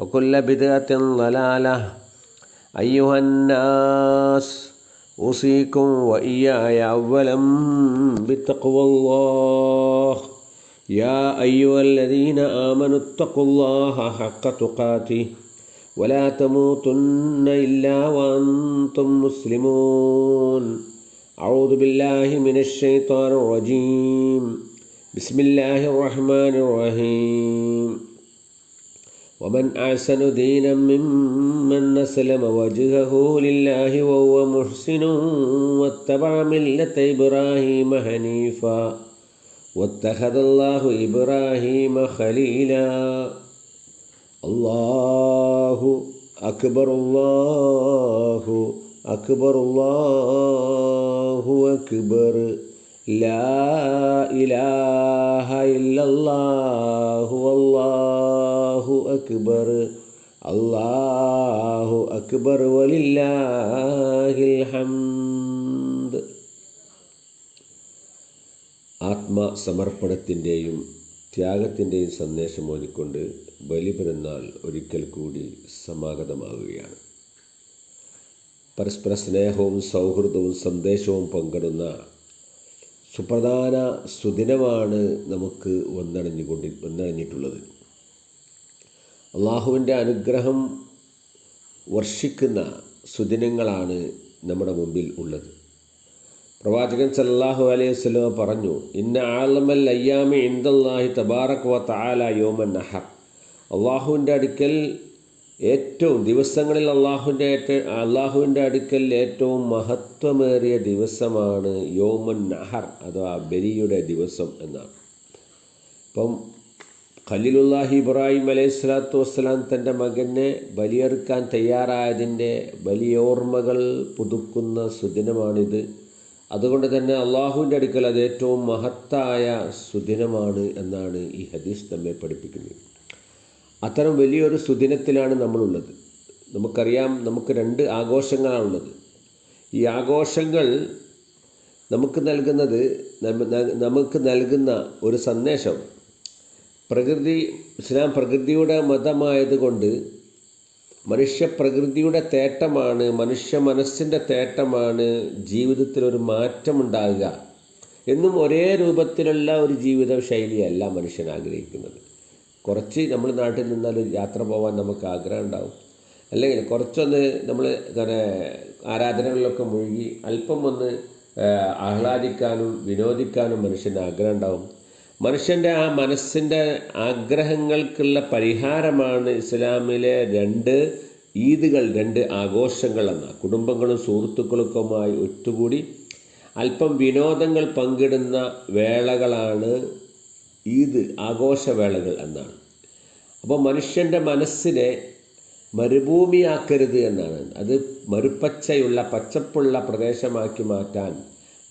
وكل بدعة ضلالة. أيها الناس أوصيكم وإياي أولا بتقوى الله. يا أيها الذين آمنوا اتقوا الله حق تقاته. ولا تموتن إلا وأنتم مسلمون. أعوذ بالله من الشيطان الرجيم. بسم الله الرحمن الرحيم. ومن أحسن دينا ممن أسلم وجهه لله وهو محسن واتبع ملة إبراهيم حنيفا واتخذ الله إبراهيم خليلا الله أكبر الله أكبر الله أكبر لا إله إلا الله والله أكبر الله أكبر ولله الحمد ആത്മസമർപ്പണത്തിൻ്റെയും ത്യാഗത്തിൻ്റെയും സന്ദേശം ഓതിക്കൊണ്ട് ബലിപെരുന്നാൾ ഒരിക്കൽ കൂടി സമാഗതമാവുകയാണ് പരസ്പര സ്നേഹവും സൗഹൃദവും സന്ദേശവും പങ്കിടുന്ന സുപ്രധാന സുദിനമാണ് നമുക്ക് വന്നണഞ്ഞുകൊണ്ടി വന്നണഞ്ഞിട്ടുള്ളത് അള്ളാഹുവിന്റെ അനുഗ്രഹം വർഷിക്കുന്ന സുദിനങ്ങളാണ് നമ്മുടെ മുമ്പിൽ ഉള്ളത്. പ്രവാചകൻ സല്ലാഹു അലൈഹി വസ്ലമ പറഞ്ഞു ഇന്ന ആലമൽ അയ്യാമി ഇന്ദല്ലാഹി തബാറക് വ തആല യോമൻ നഹർ. അള്ളാഹുവിന്റെ അടുക്കൽ ഏറ്റവും ദിവസങ്ങളിൽ അള്ളാഹുവിന്റെ അള്ളാഹുവിന്റെ അടുക്കൽ ഏറ്റവും മഹത്വമേറിയ ദിവസമാണ് യോമൻ നഹർ അഥവാ ബലിയുടെ ദിവസം എന്നാണ്. ഇപ്പം ഖലീലുല്ലാഹി ഇബ്രാഹിം അലൈഹി സ്വലാത്തു വസ്സലാം തന്റെ മകനെ ബലിയെറുക്കാൻ തയ്യാറായതിന്റെ ബലിയോർമ്മകൾ പുതുക്കുന്ന സുദിനമാണിത്. അതുകൊണ്ട് തന്നെ അള്ളാഹുവിന്റെ അടുക്കൽ അത് ഏറ്റവും മഹത്തായ സുദിനമാണ് എന്നാണ് ഈ ഹദീസ് നമ്മെ പഠിപ്പിക്കുന്നത്. അത്തരം വലിയൊരു സുദിനത്തിലാണ് നമ്മളുള്ളത്. നമുക്കറിയാം നമുക്ക് രണ്ട് ആഘോഷങ്ങളാണുള്ളത്. ഈ ആഘോഷങ്ങൾ നമുക്ക് നൽകുന്നത് നമുക്ക് നൽകുന്ന ഒരു സന്ദേശം. പ്രകൃതി ഇസ്ലാം പ്രകൃതിയുടെ മതമായതുകൊണ്ട് മനുഷ്യപ്രകൃതിയുടെ തേട്ടമാണ് മനുഷ്യ മനസ്സിന്റെ തേട്ടമാണ് ജീവിതത്തിലൊരു മാറ്റമുണ്ടാകുക എന്നും ഒരേ രൂപത്തിലുള്ള ഒരു ജീവിത ശൈലിയല്ല മനുഷ്യൻ ആഗ്രഹിക്കുന്നത്. കുറച്ച് നമ്മൾ നാട്ടിൽ നിന്നാൽ യാത്ര പോകാൻ നമുക്ക് ആഗ്രഹം ഉണ്ടാവും. അല്ലെങ്കിൽ കുറച്ചൊന്ന് നമ്മൾ ഇങ്ങനെ ആരാധനകളിലൊക്കെ മുഴുകി അല്പം ഒന്ന് ആഹ്ലാദിക്കാനും വിനോദിക്കാനും മനുഷ്യന് ആഗ്രഹം ഉണ്ടാവും. മനുഷ്യന്റെ ആ മനസ്സിന്റെ ആഗ്രഹങ്ങൾക്കുള്ള പരിഹാരമാണ് ഇസ്ലാമിലെ രണ്ട് ഈദുകൾ രണ്ട് ആഘോഷങ്ങൾ എന്ന. കുടുംബങ്ങളും സുഹൃത്തുക്കൾക്കുമായി ഒത്തുകൂടി അല്പം വിനോദങ്ങൾ പങ്കിടുന്ന വേളകളാണ് ഈദ് ആഘോഷവേളകൾ എന്നാണ്. അപ്പോൾ മനുഷ്യന്റെ മനസ്സിനെ മരുഭൂമിയാക്കരുത് എന്നാണ്. അത് മരുപ്പച്ചയുള്ള പച്ചപ്പുള്ള പ്രദേശമാക്കി മാറ്റാൻ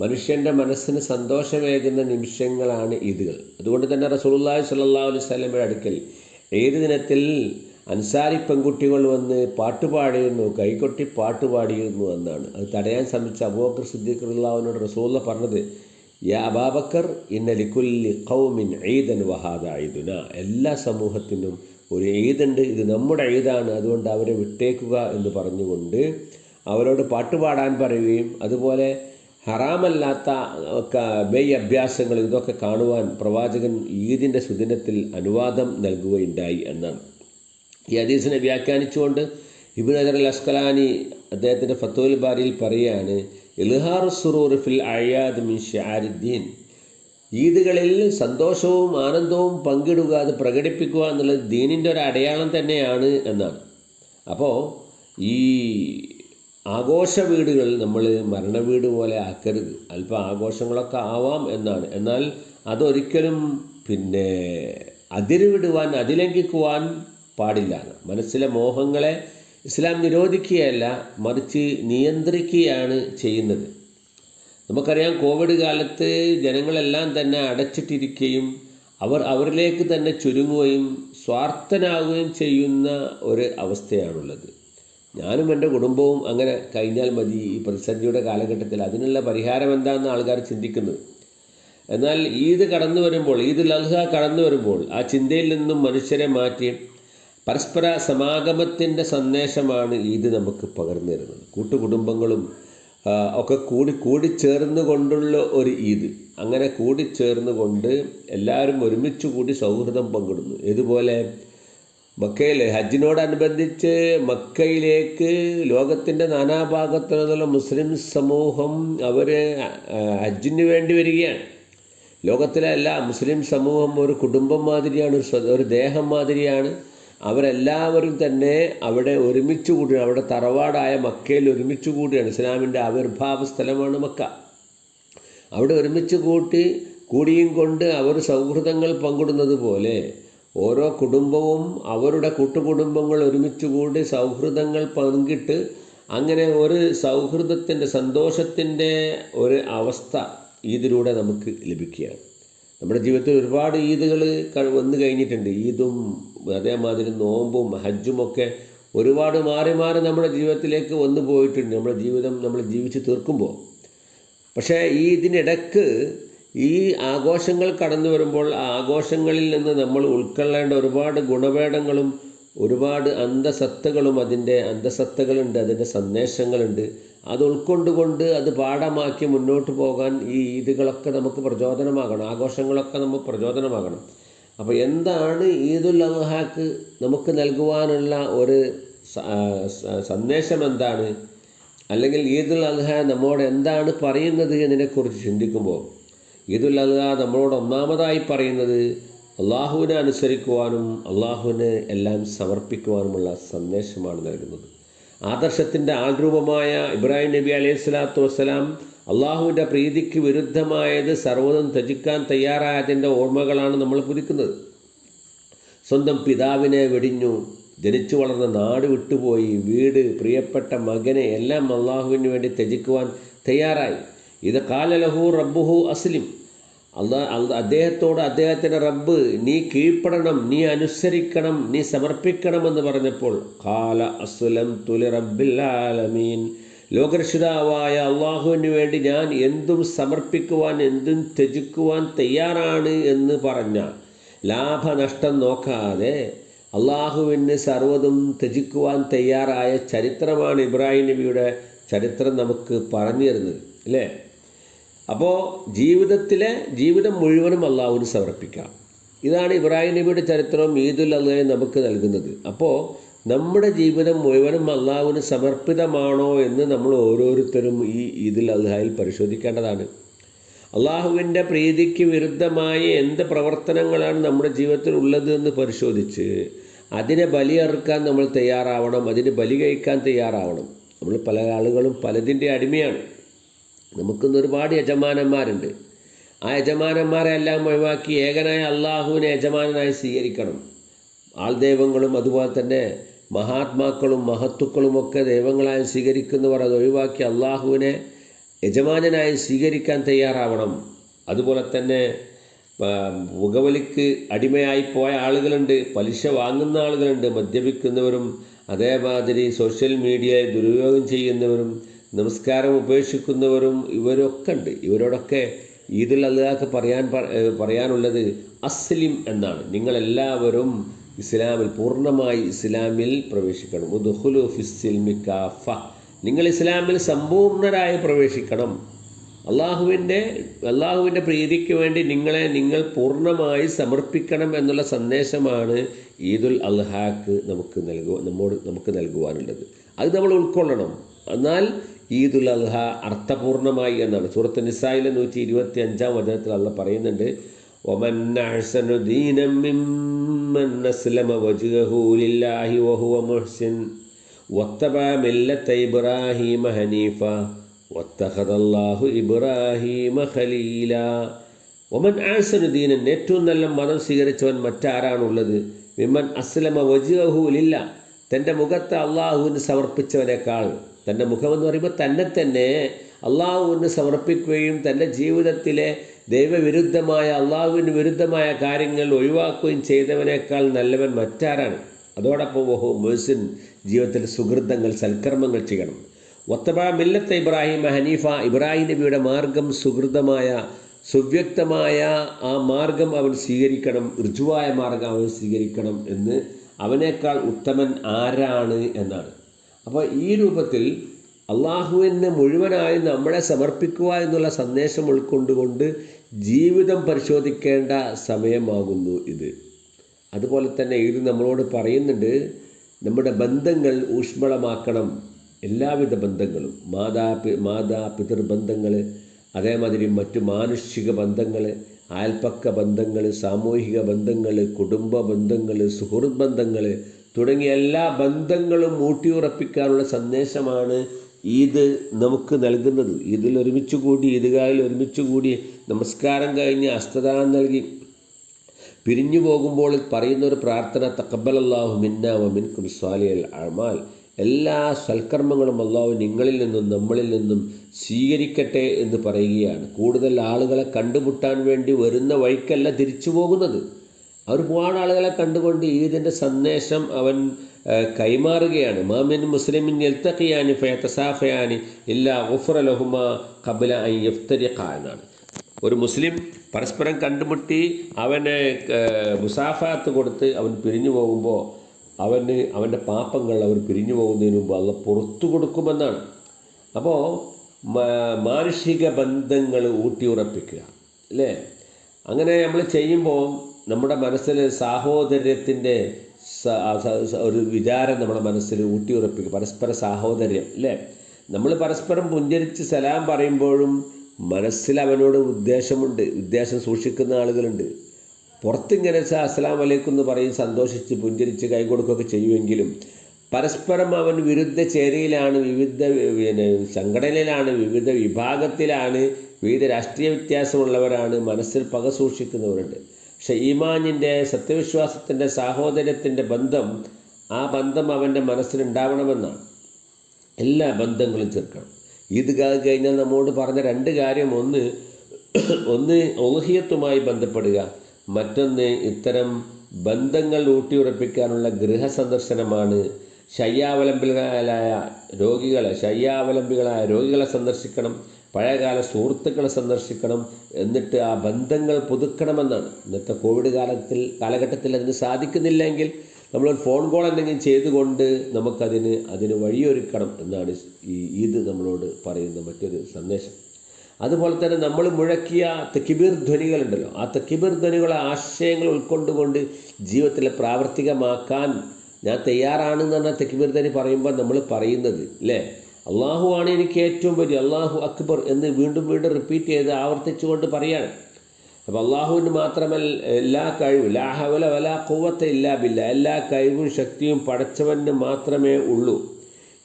മനുഷ്യന്റെ മനസ്സിന് സന്തോഷമേകുന്ന നിമിഷങ്ങളാണ് ഈദുകൾ. അതുകൊണ്ട് തന്നെ റസൂലുള്ളാഹി സ്വല്ലല്ലാഹു അലൈഹി വസല്ലമയുടെ അടുക്കൽ ഏത് ദിനത്തിൽ അൻസാരി പെൺകുട്ടികൾ വന്ന് പാട്ടുപാടിയിരുന്നു കൈകൊട്ടി പാട്ടുപാടിയിരുന്നു എന്നാണ്. അത് തടയാൻ ശ്രമിച്ച അബൂബക്കർ സിദ്ദീഖ് റസൂല്ല പറഞ്ഞത് യാ അബാബക്കർ ഇന്നലിക്കുല്ലി കൗമിൻ ഈദൻ വഹാദ ഈദുന. എല്ലാ സമൂഹത്തിനും ഒരു ഈദുണ്ട്. ഇത് നമ്മുടെ ഈദാണ്. അതുകൊണ്ട് അവരെ വിട്ടേക്കുക എന്ന് പറഞ്ഞുകൊണ്ട് അവരോട് പാട്ടുപാടാൻ പറയുകയും അതുപോലെ ഹറാമല്ലാത്ത ബെയ് അഭ്യാസങ്ങൾ ഇതൊക്കെ കാണുവാൻ പ്രവാചകൻ ഈദിന്റെ സുദിനത്തിൽ അനുവാദം നൽകുകയുണ്ടായി എന്നാണ്. ഈ ഹദീസിനെ വ്യാഖ്യാനിച്ചുകൊണ്ട് ഇബിൻ അജർ അൽ അസ്കലാനി അദ്ദേഹത്തിന്റെ ഫത്തുൽ ബാരിയിൽ പറയുകയാണ് ഇൽഹാർ സുറൂർ ഫിൽ അയാദ് മിൻ ഷാരുദ്ദീൻ ഈദുകളിൽ സന്തോഷവും ആനന്ദവും പങ്കിടുക അത് പ്രകടിപ്പിക്കുക എന്നുള്ളത് ദീനിന്റെ ഒരു അടയാളം തന്നെയാണ് എന്നാണ്. അപ്പോൾ ഈ ആഘോഷ വീടുകൾ നമ്മൾ മരണ വീട് പോലെ ആക്കരുത്. അല്പം ആഘോഷങ്ങളൊക്കെ ആവാം എന്നാണ്. എന്നാൽ അതൊരിക്കലും പിന്നെ അതിരുവിടുവാൻ അതിലംഘിക്കുവാൻ പാടില്ല. മനസ്സിലെ മോഹങ്ങളെ ഇസ്ലാം നിരോധിക്കുകയല്ല മറിച്ച് നിയന്ത്രിക്കുകയാണ് ചെയ്യുന്നത്. നമുക്കറിയാം കോവിഡ് കാലത്ത് ജനങ്ങളെല്ലാം തന്നെ അടച്ചിട്ടിരിക്കുകയും അവർ അവരിലേക്ക് തന്നെ ചുരുങ്ങുകയും സ്വാർത്ഥനാവുകയും ചെയ്യുന്ന ഒരു അവസ്ഥയാണുള്ളത്. ഞാനും എന്റെ കുടുംബവും അങ്ങനെ കഴിഞ്ഞാൽ മതി ഈ പ്രതിസന്ധിയുടെ കാലഘട്ടത്തിൽ. അതിനുള്ള പരിഹാരം എന്താണെന്ന് ആൾക്കാർ ചിന്തിക്കുന്നത് എന്നാൽ ഈദ് കടന്നു വരുമ്പോൾ ഈദ് ലഹ കടന്നു വരുമ്പോൾ ആ ചിന്തയിൽ നിന്നും മനുഷ്യരെ മാറ്റി പരസ്പര സമാഗമത്തിന്റെ സന്ദേശമാണ് ഈദ് നമുക്ക് പകർന്നു തരുന്നത്. കൂട്ടുകുടുംബങ്ങളും ഒക്കെ കൂടി കൂടിച്ചേർന്ന് കൊണ്ടുള്ള ഒരു ഈദ് അങ്ങനെ കൂടിച്ചേർന്ന് കൊണ്ട് എല്ലാവരും ഒരുമിച്ച് കൂടി സൗഹൃദം പങ്കിടുന്നു. ഇതുപോലെ മക്കയിൽ ഹജ്ജിനോടനുബന്ധിച്ച് മക്കയിലേക്ക് ലോകത്തിന്റെ നാനാഭാഗത്തു നിന്നുള്ള മുസ്ലിം സമൂഹം അവർ ഹജ്ജിന് വേണ്ടി വരികയാണ്. ലോകത്തിലെ എല്ലാ മുസ്ലിം സമൂഹം ഒരു കുടുംബം മാതിരിയാണ് ഒരു ദേഹം മാതിരിയാണ്. അവരെല്ലാവരും തന്നെ അവിടെ ഒരുമിച്ച് കൂടിയാണ്. അവിടെ തറവാടായ മക്കയിൽ ഒരുമിച്ച് കൂടിയാണ്. ഇസ്ലാമിന്റെ ആവിർഭാവ സ്ഥലമാണ് മക്ക. അവിടെ ഒരുമിച്ച് കൂട്ടി കൂടിയും കൊണ്ട് അവർ സൗഹൃദങ്ങൾ പങ്കിടുന്നത് പോലെ ഓരോ കുടുംബവും അവരുടെ കൂട്ടുകുടുംബങ്ങൾ ഒരുമിച്ച് കൂടി സൗഹൃദങ്ങൾ പങ്കിട്ട് അങ്ങനെ ഒരു സൗഹൃദത്തിന്റെ സന്തോഷത്തിന്റെ ഒരു അവസ്ഥ ഈദിലൂടെ നമുക്ക് ലഭിക്കുകയാണ്. നമ്മുടെ ജീവിതത്തിൽ ഒരുപാട് ഈദുകൾ വന്നു കഴിഞ്ഞിട്ടുണ്ട്. ഈദും അതേമാതിരി നോമ്പും ഹജ്ജും ഒക്കെ ഒരുപാട് മാറി മാറി നമ്മുടെ ജീവിതത്തിലേക്ക് വന്നു പോയിട്ടുണ്ട്. നമ്മുടെ ജീവിതം നമ്മൾ ജീവിച്ച് തീർക്കുമ്പോൾ. പക്ഷേ ഈ ഇതിനിടക്ക് ഈ ആഘോഷങ്ങൾ കടന്നു വരുമ്പോൾ ആ ആഘോഷങ്ങളിൽ നിന്ന് നമ്മൾ ഉൾക്കൊള്ളേണ്ട ഒരുപാട് ഗുണഭേദങ്ങളും ഒരുപാട് അന്ധസത്തകളും അതിന്റെ അന്ധസത്തകളുണ്ട് അതിന്റെ സന്ദേശങ്ങളുണ്ട്. അത് ഉൾക്കൊണ്ടുകൊണ്ട് അത് പാഠമാക്കി മുന്നോട്ട് പോകാൻ ഈ ഈദുകളൊക്കെ നമുക്ക് പ്രചോദനമാകണം. ആഘോഷങ്ങളൊക്കെ നമുക്ക് പ്രചോദനമാകണം. അപ്പോൾ എന്താണ് ഈദുൽ അദ്ഹാക്ക് നമുക്ക് നൽകുവാനുള്ള ഒരു സന്ദേശം എന്താണ്? അല്ലെങ്കിൽ ഈദുൽ അദ്ഹ നമ്മോട് എന്താണ് പറയുന്നത് എന്നതിനെക്കുറിച്ച് ചിന്തിക്കുമ്പോൾ ഈദുൽ അദ്ഹ നമ്മളോട് ഒന്നാമതായി പറയുന്നത് അള്ളാഹുവിനെ അനുസരിക്കുവാനും അള്ളാഹുവിന് എല്ലാം സമർപ്പിക്കുവാനുമുള്ള സന്ദേശമാണ് നൽകുന്നത്. ആദർശത്തിന്റെ ആൾരൂപമായ ഇബ്രാഹിം നബി അലൈഹി സ്വലാത്തു വസ്സലാം അള്ളാഹുവിന്റെ പ്രീതിക്ക് വിരുദ്ധമായത് സർവതും ത്യജിക്കാൻ തയ്യാറായതിന്റെ ഓർമ്മകളാണ് നമ്മൾ പുതുക്കുന്നത് സ്വന്തം പിതാവിനെ വെടിഞ്ഞു ജനിച്ചു വളർന്ന നാട് വിട്ടുപോയി വീട് പ്രിയപ്പെട്ട മകനെ എല്ലാം അള്ളാഹുവിന് വേണ്ടി ത്യജിക്കുവാൻ തയ്യാറായി. ഇത് കാലലഹു റബ്ബുഹു അസ്ലിം. അള്ളാ അദ്ദേഹത്തോട് അദ്ദേഹത്തിന്റെ റബ്ബ് നീ കീഴ്പ്പെടണം നീ അനുസരിക്കണം നീ സമർപ്പിക്കണമെന്ന് പറഞ്ഞപ്പോൾ കാല അസ്ലം തുലി റബ്ബില്ലാലമീൻ ലോകരക്ഷിതാവായ അള്ളാഹുവിന് വേണ്ടി ഞാൻ എന്തും സമർപ്പിക്കുവാൻ എന്തും ത്യജിക്കുവാൻ തയ്യാറാണ് എന്ന് പറഞ്ഞ ലാഭനഷ്ടം നോക്കാതെ അള്ളാഹുവിന് സർവതും ത്യജിക്കുവാൻ തയ്യാറായ ചരിത്രമാണ് ഇബ്രാഹിം നബിയുടെ ചരിത്രം നമുക്ക് പറഞ്ഞു തരുന്നത് അല്ലേ? അപ്പോൾ ജീവിതത്തിലെ ജീവിതം മുഴുവനും അള്ളാഹുവിന് സമർപ്പിക്കാം. ഇതാണ് ഇബ്രാഹിം നബിയുടെ ചരിത്രം ഈദുൽ അള്ളയെ നമുക്ക് നൽകുന്നത്. അപ്പോൾ നമ്മുടെ ജീവിതം മുഴുവനും അള്ളാഹുവിന് സമർപ്പിതമാണോ എന്ന് നമ്മൾ ഓരോരുത്തരും ഈ ഇതിൽ അള്ളഹായിൽ പരിശോധിക്കേണ്ടതാണ്. അള്ളാഹുവിന്റെ പ്രീതിക്ക് വിരുദ്ധമായ എന്ത് പ്രവർത്തനങ്ങളാണ് നമ്മുടെ ജീവിതത്തിൽ ഉള്ളത് എന്ന് പരിശോധിച്ച് അതിനെ ബലിയറുക്കാൻ നമ്മൾ തയ്യാറാവണം അതിന് ബലി കഴിക്കാൻ തയ്യാറാവണം. നമ്മൾ പല ആളുകളും പലതിന്റെ അടിമയാണ്. നമുക്കിന്ന് ഒരുപാട് യജമാനന്മാരുണ്ട്. ആ യജമാനന്മാരെ എല്ലാം ഒഴിവാക്കി ഏകനായ അള്ളാഹുവിനെ യജമാനായി സ്വീകരിക്കണം. ആൾദൈവങ്ങളും അതുപോലെ തന്നെ മഹാത്മാക്കളും മഹത്തുക്കളുമൊക്കെ ദൈവങ്ങളായി സ്വീകരിക്കുന്നവർ അത് ഒഴിവാക്കി അള്ളാഹുവിനെ യജമാനനായി സ്വീകരിക്കാൻ തയ്യാറാവണം. അതുപോലെ തന്നെ പുകവലിക്ക് അടിമയായി പോയ ആളുകളുണ്ട് പലിശ വാങ്ങുന്ന ആളുകളുണ്ട് മദ്യപിക്കുന്നവരും അതേമാതിരി സോഷ്യൽ മീഡിയയെ ദുരുപയോഗം ചെയ്യുന്നവരും നമസ്കാരം ഉപേക്ഷിക്കുന്നവരും ഇവരൊക്കെ ഉണ്ട്. ഇവരോടൊക്കെ ഈദുൽ അള്ളാഹ് പറയാൻ പറയാനുള്ളത് അസ്ലിം എന്നാണ്. നിങ്ങളെല്ലാവരും ഇസ്ലാമിൽ പൂർണമായി ഇസ്ലാമിൽ പ്രവേശിക്കണം. ഉദുഹുലു ഫിസ്സിൽമി കാഫ. നിങ്ങൾ ഇസ്ലാമിൽ സമ്പൂർണരായി പ്രവേശിക്കണം. അള്ളാഹുവിന്റെ അള്ളാഹുവിന്റെ പ്രീതിക്ക് വേണ്ടി നിങ്ങളെ നിങ്ങൾ പൂർണമായി സമർപ്പിക്കണം എന്നുള്ള സന്ദേശമാണ് ഈദുൽ അൽഹാക്ക് നമുക്ക് നൽകുക നമ്മോട് നമുക്ക് നൽകുവാനുള്ളത്. അത് നമ്മൾ ഉൾക്കൊള്ളണം. എന്നാൽ ഈദുൽ അൽഹ അർത്ഥപൂർണമായി എന്നാണ്. സൂറത്ത് നിസായിലെ നൂറ്റി ഇരുപത്തി അഞ്ചാം വചനത്തിൽ അള്ള പറയുന്നുണ്ട് ومن أحسن دينا ممن أسلم وجهه لله وهو محسن واتبع ملة إبراهيم حنيفا واتخذ الله إبراهيم خليلا ഒമൻ ആഴ്സനു ദീനൻ ഏറ്റവും നല്ല മതം സ്വീകരിച്ചവൻ മറ്റാരാണുള്ളത് വിമൻ അസ്ലമ വജുഹൂലില്ല തൻ്റെ മുഖത്തെ അള്ളാഹുവിന് സമർപ്പിച്ചവനേക്കാൾ തൻ്റെ മുഖമെന്ന് പറയുമ്പോൾ തന്നെ തന്നെ അള്ളാഹുവിന് സമർപ്പിക്കുകയും തന്റെ ജീവിതത്തിലെ ദൈവവിരുദ്ധമായ അള്ളാഹുവിന് വിരുദ്ധമായ കാര്യങ്ങൾ ഒഴിവാക്കുകയും ചെയ്തവനേക്കാൾ നല്ലവൻ മറ്റാരാണ്? അതോടൊപ്പം ഓഹോ മുഹസിൻ ജീവിതത്തിൽ സുഹൃത്തങ്ങൾ സൽക്കർമ്മങ്ങൾ ചെയ്യണം. ഒത്തബ മില്ലത്ത് ഇബ്രാഹിം ഹനീഫ ഇബ്രാഹിം നബിയുടെ മാർഗം സുഹൃതമായ സുവ്യക്തമായ ആ മാർഗം അവൻ സ്വീകരിക്കണം ഋജുവായ മാർഗം അവൻ സ്വീകരിക്കണം എന്ന് അവനേക്കാൾ ഉത്തമൻ ആരാണ് എന്നാണ്. അപ്പോൾ ഈ രൂപത്തിൽ അള്ളാഹുവിനെ മുഴുവനായി നമ്മളെ സമർപ്പിക്കുക എന്നുള്ള സന്ദേശം ഉൾക്കൊണ്ടുകൊണ്ട് ജീവിതം പരിശോധിക്കേണ്ട സമയമാകുന്നു ഇത്. അതുപോലെ തന്നെ ഇത് നമ്മളോട് പറയുന്നുണ്ട് നമ്മുടെ ബന്ധങ്ങൾ ഊഷ്മളമാക്കണം. എല്ലാവിധ ബന്ധങ്ങളും മാതാ മാതാ പിതൃബന്ധങ്ങൾ അതേമാതിരി മറ്റു മാനുഷിക ബന്ധങ്ങൾ അയൽപ്പക്ക ബന്ധങ്ങൾ സാമൂഹിക ബന്ധങ്ങൾ കുടുംബ ബന്ധങ്ങൾ സുഹൃത്ത് ബന്ധങ്ങൾ തുടങ്ങിയ എല്ലാ ബന്ധങ്ങളും ഊട്ടിയുറപ്പിക്കാനുള്ള സന്ദേശമാണ് ഈദ് നമുക്ക് നൽകുന്നത്. ഈദിൽ ഒരുമിച്ച് കൂടി ഈദ്ഗാഹിൽ ഒരുമിച്ച് കൂടി നമസ്കാരം കഴിഞ്ഞ് അസ്തദാനം നൽകി പിരിഞ്ഞു പോകുമ്പോൾ പറയുന്ന ഒരു പ്രാർത്ഥന തക്കബൽ അള്ളാഹു മിന്ന കുംസ്വാലി അൽ അമാൽ. എല്ലാ സൽക്കർമ്മങ്ങളും അള്ളാഹു നിങ്ങളിൽ നിന്നും നമ്മളിൽ നിന്നും സ്വീകരിക്കട്ടെ എന്ന് പറയുകയാണ്. കൂടുതൽ ആളുകളെ കണ്ടുമുട്ടാൻ വേണ്ടി വരുന്ന വഴിക്കല്ല തിരിച്ചു പോകുന്നത്. ഒരുപാട് ആളുകളെ കണ്ടുകൊണ്ട് ഈദിന്റെ സന്ദേശം അവൻ കൈമാറുകയാണ്. മാമിൻ മുസ്ലിമിൻ എൽത്തഖിയാനി ഫയത്തസാഫയാനി ഇല്ലാ ഉഫ്ര ലഹുമ കബല ഐ എന്നാണ്. ഒരു മുസ്ലിം പരസ്പരം കണ്ടുമുട്ടി അവനെ മുസാഫാത്ത് കൊടുത്ത് അവൻ പിരിഞ്ഞു പോകുമ്പോൾ അവന് അവന്റെ പാപ്പങ്ങൾ അവർ പിരിഞ്ഞു പോകുന്നതിന് മുമ്പ് അള്ള പുറത്തു കൊടുക്കുമെന്നാണ്. അപ്പോൾ മാനുഷിക ബന്ധങ്ങൾ ഊട്ടിയുറപ്പിക്കുക അല്ലേ? അങ്ങനെ നമ്മൾ ചെയ്യുമ്പോൾ നമ്മുടെ മനസ്സിൽ സാഹോദര്യത്തിന്റെ ഒരു വിചാരം നമ്മുടെ മനസ്സിൽ ഊട്ടിയുറപ്പിക്കും. പരസ്പര സാഹോദര്യം അല്ലേ? നമ്മൾ പരസ്പരം പുഞ്ചരിച്ച് സലാം പറയുമ്പോഴും മനസ്സിൽ അവനോട് ഉദ്ദേശമുണ്ട് ഉദ്ദേശം സൂക്ഷിക്കുന്ന ആളുകളുണ്ട്. പുറത്തിങ്ങനെ അസ്സലാം വലൈക്കും എന്ന് പറയും സന്തോഷിച്ച് പുഞ്ചരിച്ച് കൈകൊടുക്കുകയൊക്കെ ചെയ്യുമെങ്കിലും പരസ്പരം അവൻ വിരുദ്ധ ചേരിയിലാണ് വിവിധ പിന്നെ സംഘടനയിലാണ് വിവിധ വിഭാഗത്തിലാണ് വിവിധ രാഷ്ട്രീയ വ്യത്യാസമുള്ളവരാണ് മനസ്സിൽ പക സൂക്ഷിക്കുന്നവരുണ്ട്. പക്ഷെ ഈമാനിന്റെ സത്യവിശ്വാസത്തിന്റെ സാഹോദര്യത്തിന്റെ ബന്ധം ആ ബന്ധം അവന്റെ മനസ്സിലുണ്ടാവണമെന്നാണ്. എല്ലാ ബന്ധങ്ങളും ചേർക്കണം ഇത് കഴിഞ്ഞാൽ നമ്മോട് പറഞ്ഞ രണ്ട് കാര്യം. ഒന്ന് ഒന്ന് ഓഹിയത്തുമായി ബന്ധപ്പെടുക. മറ്റൊന്ന് ഇത്തരം ബന്ധങ്ങൾ ഊട്ടിയുറപ്പിക്കാനുള്ള ഗൃഹസന്ദർശനമാണ്. ശയ്യാവലംബികളായ രോഗികളെ ശയ്യാവലംബികളായ രോഗികളെ സന്ദർശിക്കണം. പഴയകാല സുഹൃത്തുക്കളെ സന്ദർശിക്കണം എന്നിട്ട് ആ ബന്ധങ്ങൾ പുതുക്കണമെന്നാണ്. ഇന്നത്തെ കോവിഡ് കാലത്തിൽ കാലഘട്ടത്തിൽ അതിന് സാധിക്കുന്നില്ലെങ്കിൽ നമ്മളൊരു ഫോൺ കോൾ എന്തെങ്കിലും ചെയ്തുകൊണ്ട് നമുക്കതിന് അതിന് വഴിയൊരുക്കണം എന്നാണ് ഈ ഈദ് നമ്മളോട് പറയുന്ന മറ്റൊരു സന്ദേശം. അതുപോലെ തന്നെ നമ്മൾ മുഴക്കിയ തെക്കിബീർ ധ്വനികളുണ്ടല്ലോ ആ തെക്കിബീർ ധ്വനികളെ ആശയങ്ങൾ ഉൾക്കൊണ്ടുകൊണ്ട് ജീവിതത്തിൽ പ്രാവർത്തികമാക്കാൻ ഞാൻ തയ്യാറാണെന്ന് പറഞ്ഞാൽ തെക്കിബീർ ധ്വനി പറയുമ്പോൾ നമ്മൾ പറയുന്നത് അല്ലേ അള്ളാഹു ആണ് എനിക്ക് ഏറ്റവും വലിയ അള്ളാഹു അക്ബർ എന്ന് വീണ്ടും വീണ്ടും റിപ്പീറ്റ് ചെയ്ത് ആവർത്തിച്ചുകൊണ്ട് പറയാണ്. അപ്പോൾ അള്ളാഹുവിന് മാത്രമല്ല എല്ലാ കഴിവും ലാഹവല വല കുവത്ത ഇല്ലാ ബില്ല എല്ലാ കഴിവും ശക്തിയും പടച്ചവന് മാത്രമേ ഉള്ളൂ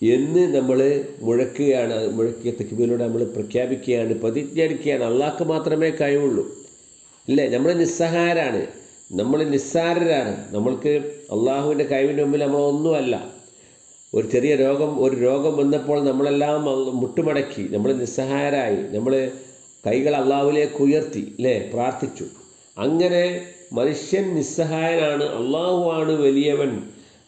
എന്ന് നമ്മൾ മുഴക്കുകയാണ് മുഴക്കിയ തെക്കുബിലൂടെ നമ്മൾ പ്രഖ്യാപിക്കുകയാണ് പ്രതിജ്ഞാനിക്കുകയാണ്. അള്ളാഹ്ക്ക് മാത്രമേ കഴിവുള്ളൂ. ഇല്ലേ നമ്മൾ നിസ്സഹാരാണ്. നമ്മൾ നിസ്സാരരാണ്. നമ്മൾക്ക് അള്ളാഹുവിന്റെ കഴിവിന്റെ മുമ്പിൽ നമ്മളൊന്നുമല്ല ഒരു ചെറിയ രോഗം ഒരു രോഗം വന്നപ്പോൾ നമ്മളെല്ലാം മുട്ടുമടക്കി നമ്മൾ നിസ്സഹായരായി നമ്മൾ കൈകൾ അള്ളാഹുവിലേക്ക് ഉയർത്തി അല്ലേ പ്രാർത്ഥിച്ചു. അങ്ങനെ മനുഷ്യൻ നിസ്സഹായനാണ് അള്ളാഹുവാണ് വലിയവൻ.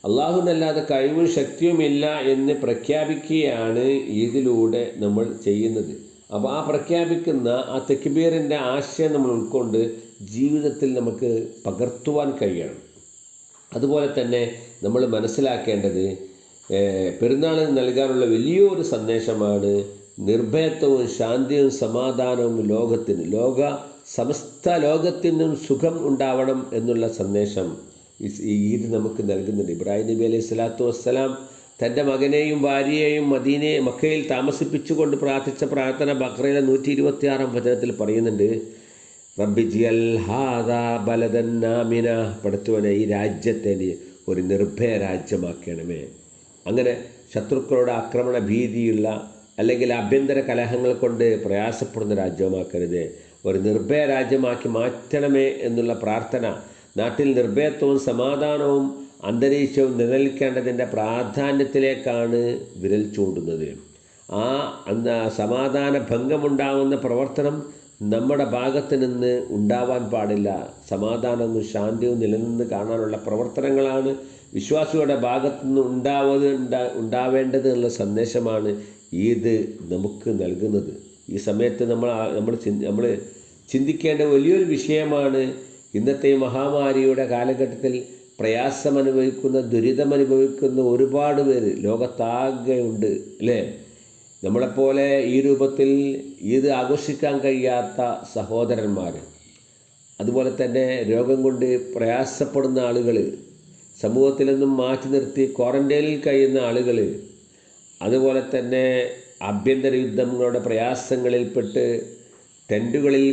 അള്ളാഹുവിനല്ലാതെ കഴിവും ശക്തിയുമില്ല എന്ന് പ്രഖ്യാപിക്കുകയാണ് ഇതിലൂടെ നമ്മൾ ചെയ്യുന്നത്. അപ്പോൾ ആ പ്രഖ്യാപിക്കുന്ന ആ തെക്കുബീറിന്റെ ആശയം നമ്മൾ ഉൾക്കൊണ്ട് ജീവിതത്തിൽ നമുക്ക് പകർത്തുവാൻ കഴിയണം. അതുപോലെ തന്നെ നമ്മൾ മനസ്സിലാക്കേണ്ടത് പെരുന്നാളിന് നൽകാനുള്ള വലിയൊരു സന്ദേശമാണ് നിർഭയത്വവും ശാന്തിയും സമാധാനവും ലോകത്തിന് ലോക സമസ്ത ലോകത്തിനും സുഖം ഉണ്ടാവണം എന്നുള്ള സന്ദേശം ഈ ഈദ് നമുക്ക് നൽകുന്നുണ്ട്. ഇബ്രാഹിം നബി അലൈഹി സ്വലാത്തു വസ്സലാം തന്റെ മകനെയും ഭാര്യയെയും മദീനെ മക്കയിൽ താമസിപ്പിച്ചുകൊണ്ട് പ്രാർത്ഥിച്ച പ്രാർത്ഥന ബക്രയിലെ നൂറ്റി ഇരുപത്തിയാറാം വചനത്തിൽ പറയുന്നുണ്ട് റബ്ബി ഹാദാ ബലദൻ ഈ രാജ്യത്തെ ഒരു നിർഭയ രാജ്യമാക്കണമേ. അങ്ങനെ ശത്രുക്കളുടെ ആക്രമണ ഭീതിയുള്ള അല്ലെങ്കിൽ ആഭ്യന്തര കലഹങ്ങൾ കൊണ്ട് പ്രയാസപ്പെടുന്ന രാജ്യമാക്കരുത് ഒരു നിർഭയ രാജ്യമാക്കി മാറ്റണമേ എന്നുള്ള പ്രാർത്ഥന നാട്ടിൽ നിർഭയത്വവും സമാധാനവും അന്തരീക്ഷവും നിലനിൽക്കേണ്ടതിന്റെ പ്രാധാന്യത്തിലേക്കാണ് വിരൽ ചൂണ്ടുന്നത്. ആ സമാധാന ഭംഗമുണ്ടാകുന്ന പ്രവർത്തനം നമ്മുടെ ഭാഗത്ത് നിന്ന് ഉണ്ടാവാൻ പാടില്ല. സമാധാനവും ശാന്തിയും നിലനിന്ന് കാണാനുള്ള പ്രവർത്തനങ്ങളാണ് വിശ്വാസികളുടെ ഭാഗത്തുനിന്ന് നിന്ന് ഉണ്ടാവത് ഉണ്ടാ ഉണ്ടാവേണ്ടത് എന്നുള്ള സന്ദേശമാണ് ഈദ് നമുക്ക് നൽകുന്നത്. ഈ സമയത്ത് നമ്മൾ നമ്മൾ നമ്മൾ ചിന്തിക്കേണ്ട വലിയൊരു വിഷയമാണ് ഇന്നത്തെ മഹാമാരിയുടെ കാലഘട്ടത്തിൽ പ്രയാസമനുഭവിക്കുന്ന ദുരിതമനുഭവിക്കുന്ന ഒരുപാട് പേര് ലോകത്താകെയുണ്ട് അല്ലേ? നമ്മളെപ്പോലെ ഈ രൂപത്തിൽ ഈദ് ആഘോഷിക്കാൻ കഴിയാത്ത സഹോദരന്മാർ അതുപോലെ തന്നെ രോഗം കൊണ്ട് പ്രയാസപ്പെടുന്ന ആളുകൾ സമൂഹത്തിൽ നിന്നും മാറ്റി നിർത്തി ക്വാറന്റൈനിൽ കഴിയുന്ന ആളുകൾ അതുപോലെ തന്നെ ആഭ്യന്തര യുദ്ധങ്ങളുടെ പ്രയാസങ്ങളിൽപ്പെട്ട് ടെന്റുകളിൽ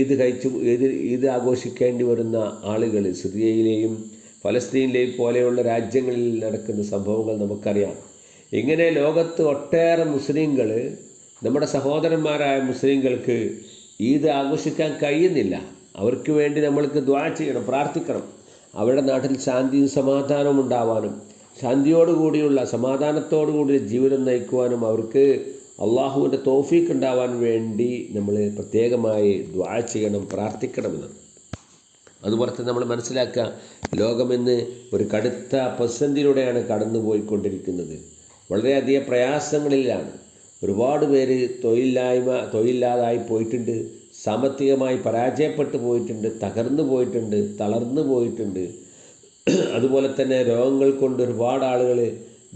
ഈദ് കഴിച്ചു ഈദ് ഈദ് ആഘോഷിക്കേണ്ടി വരുന്ന ആളുകൾ സിറിയയിലെയും ഫലസ്തീനിലെയും പോലെയുള്ള രാജ്യങ്ങളിൽ നടക്കുന്ന സംഭവങ്ങൾ നമുക്കറിയാം. ഇങ്ങനെ ലോകത്ത് ഒട്ടേറെ മുസ്ലിങ്ങൾ നമ്മുടെ സഹോദരന്മാരായ മുസ്ലിങ്ങൾക്ക് ഈദ് ആഘോഷിക്കാൻ കഴിയുന്നില്ല. അവർക്ക് വേണ്ടി നമ്മൾക്ക് ദ്വാ ചെയ്യണം പ്രാർത്ഥിക്കണം. അവരുടെ നാട്ടിൽ ശാന്തിയും സമാധാനവും ഉണ്ടാവാനും ശാന്തിയോടുകൂടിയുള്ള സമാധാനത്തോടുകൂടിയ ജീവിതം നയിക്കുവാനും അവർക്ക് അള്ളാഹുവിന്റെ തോഫീക്ക് ഉണ്ടാവാൻ വേണ്ടി നമ്മൾ പ്രത്യേകമായി ദ്വാ ചെയ്യണം പ്രാർത്ഥിക്കണമെന്ന്. അതുപോലെ തന്നെ നമ്മൾ മനസ്സിലാക്കുക ലോകമെന്ന് ഒരു കടുത്ത പ്രതിസന്ധിയിലൂടെയാണ് കടന്നു പോയിക്കൊണ്ടിരിക്കുന്നത് വളരെയധികം പ്രയാസങ്ങളിലാണ്. ഒരുപാട് പേര് തൊഴിലില്ലായ്മ തൊഴിലില്ലാതായി പോയിട്ടുണ്ട്. സാമ്പത്തികമായി പരാജയപ്പെട്ടു പോയിട്ടുണ്ട് തകർന്നു പോയിട്ടുണ്ട് തളർന്നു പോയിട്ടുണ്ട്. അതുപോലെ തന്നെ രോഗങ്ങൾ കൊണ്ട് ഒരുപാട് ആളുകൾ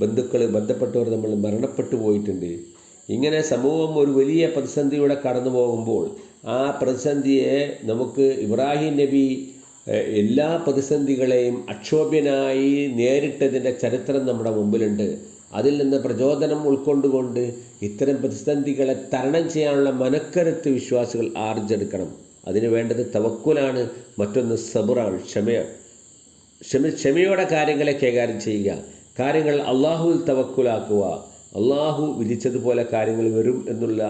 ബന്ധുക്കൾ ബന്ധപ്പെട്ടവർ നമ്മൾ മരണപ്പെട്ടു പോയിട്ടുണ്ട്. ഇങ്ങനെ സമൂഹം ഒരു വലിയ പ്രതിസന്ധിയുടെ കടന്നു പോകുമ്പോൾ ആ പ്രതിസന്ധിയെ നമുക്ക് ഇബ്രാഹിം നബി എല്ലാ പ്രതിസന്ധികളെയും അക്ഷോഭ്യനായി നേരിട്ടതിന്റെ ചരിത്രം നമ്മുടെ മുമ്പിലുണ്ട്. അതിൽ നിന്ന് പ്രചോദനം ഉൾക്കൊണ്ടുകൊണ്ട് ഇത്തരം പ്രതിസന്ധികളെ തരണം ചെയ്യാനുള്ള മനക്കരുത്ത് വിശ്വാസികൾ ആർജെടുക്കണം അതിന് വേണ്ടത് തവക്കുലാണ് മറ്റൊന്ന് സബുറാണ് ക്ഷമയാണ് ക്ഷമ ക്ഷമയോടെ കാര്യങ്ങളെ കൈകാര്യം ചെയ്യുക. കാര്യങ്ങൾ അള്ളാഹുവിൽ തവക്കുലാക്കുക. അള്ളാഹു വിധിച്ചതുപോലെ കാര്യങ്ങൾ വരും എന്നുള്ള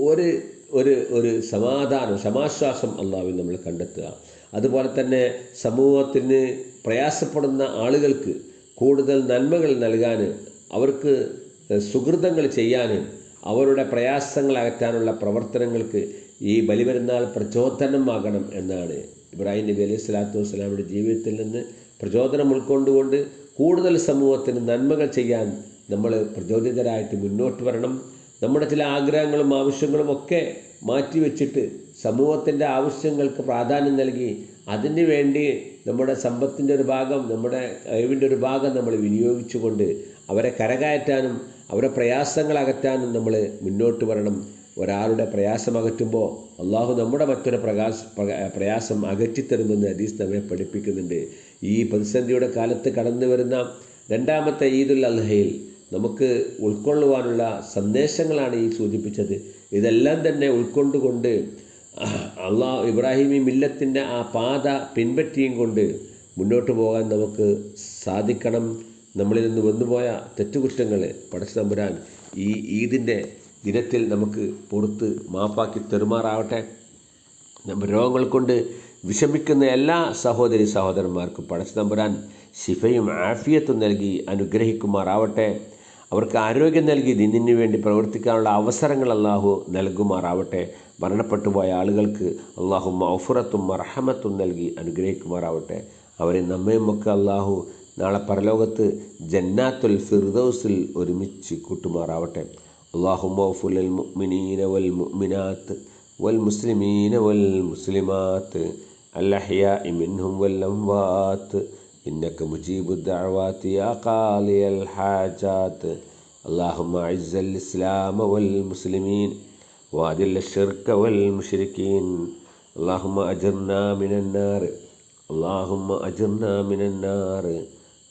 ഒരു ഒരു ഒരു സമാധാനം സമാശ്വാസം അള്ളാഹുവിൽ നമ്മൾ കണ്ടെത്തുക. അതുപോലെ തന്നെ സമൂഹത്തിന് പ്രയാസപ്പെടുന്ന ആളുകൾക്ക് കൂടുതൽ നന്മകൾ നൽകാൻ അവർക്ക് സുഹൃതങ്ങൾ ചെയ്യാൻ അവരുടെ പ്രയാസങ്ങൾ അകറ്റാനുള്ള പ്രവർത്തനങ്ങൾക്ക് ഈ ബലിപെരുന്നാൾ പ്രചോദനമാകണം എന്നാണ് ഇബ്രാഹിം നബി അലൈഹി സ്വലാത്തു വസ്സലാമിന്റെ ജീവിതത്തിൽ നിന്ന് പ്രചോദനം ഉൾക്കൊണ്ടുകൊണ്ട് കൂടുതൽ സമൂഹത്തിന് നന്മകൾ ചെയ്യാൻ നമ്മൾ പ്രചോദിതരായിട്ട് മുന്നോട്ട് വരണം. നമ്മുടെ ചില ആഗ്രഹങ്ങളും ആവശ്യങ്ങളും ഒക്കെ മാറ്റിവെച്ചിട്ട് സമൂഹത്തിന്റെ ആവശ്യങ്ങൾക്ക് പ്രാധാന്യം നൽകി അതിന് വേണ്ടി നമ്മുടെ സമ്പത്തിന്റെ ഒരു ഭാഗം നമ്മുടെ കഴിവിന്റെ ഒരു ഭാഗം നമ്മൾ വിനിയോഗിച്ചുകൊണ്ട് അവരെ കരകയറ്റാനും അവരുടെ പ്രയാസങ്ങൾ അകറ്റാനും നമ്മൾ മുന്നോട്ട് വരണം. ഒരാളുടെ പ്രയാസം അകറ്റുമ്പോൾ അള്ളാഹു നമ്മുടെ മറ്റൊരു പ്രകാശ പ്രക- പ്രയാസം അകറ്റിത്തരുമെന്ന് ഹദീസ് നമ്മെ പഠിപ്പിക്കുന്നുണ്ട്. ഈ പ്രതിസന്ധിയുടെ കാലത്ത് കടന്നു വരുന്ന രണ്ടാമത്തെ ഈദുൽ അൽഹയിൽ നമുക്ക് ഉൾക്കൊള്ളുവാനുള്ള സന്ദേശങ്ങളാണ് ഈ സൂചിപ്പിച്ചത്. ഇതെല്ലാം തന്നെ ഉൾക്കൊണ്ടുകൊണ്ട് അള്ളാഹ് ഇബ്രാഹിമി മില്ലത്തിന്റെ ആ പാത പിൻപറ്റിയും കൊണ്ട് മുന്നോട്ട് പോകാൻ നമുക്ക് സാധിക്കണം. നമ്മളിൽ നിന്ന് വന്നുപോയ തെറ്റുകുറ്റങ്ങളെ പടച്ചു തമ്പുരാൻ ഈ ഈദിന്റെ ദിനത്തിൽ നമുക്ക് പുറത്ത് മാപ്പാക്കി തെരുമാറാവട്ടെ. നമ്മൾ രോഗങ്ങൾ കൊണ്ട് വിഷമിക്കുന്ന എല്ലാ സഹോദരി സഹോദരന്മാർക്കും പടച്ചു തമ്പുരാൻ ശിഫയും ആഫിയത്തും നൽകി അനുഗ്രഹിക്കുമാറാവട്ടെ. അവർക്ക് ആരോഗ്യം നൽകി ദിനിന് വേണ്ടി പ്രവർത്തിക്കാനുള്ള അവസരങ്ങൾ അള്ളാഹു നൽകുമാറാവട്ടെ. മരണപ്പെട്ടു പോയ ആളുകൾക്ക് അള്ളാഹു മൗഫുറത്തും മർഹമത്തും നൽകി അനുഗ്രഹിക്കുമാറാവട്ടെ. അവരെ നമ്മയുമൊക്കെ അള്ളാഹു നാളെ പരലോകത്ത് ജന്നാത്തുൽ ഫിർദൗസിൽ ഒരുമിച്ച് കൂട്ടുമാറാവട്ടെ അള്ളാഹു മൗഫുൽ മുഅ്മിനീന വൽ മുഅ്മിനാത്ത് വൽ മുസ്ലിമീന വൽ മുസ്ലിമാത്ത് الأحياء منهم والأموات إنك مجيب الدعوات يا قاضي الحاجات اللهم أعز الإسلام والمسلمين وأذل الشرك والمشركين اللهم أجرنا من النار اللهم أجرنا من النار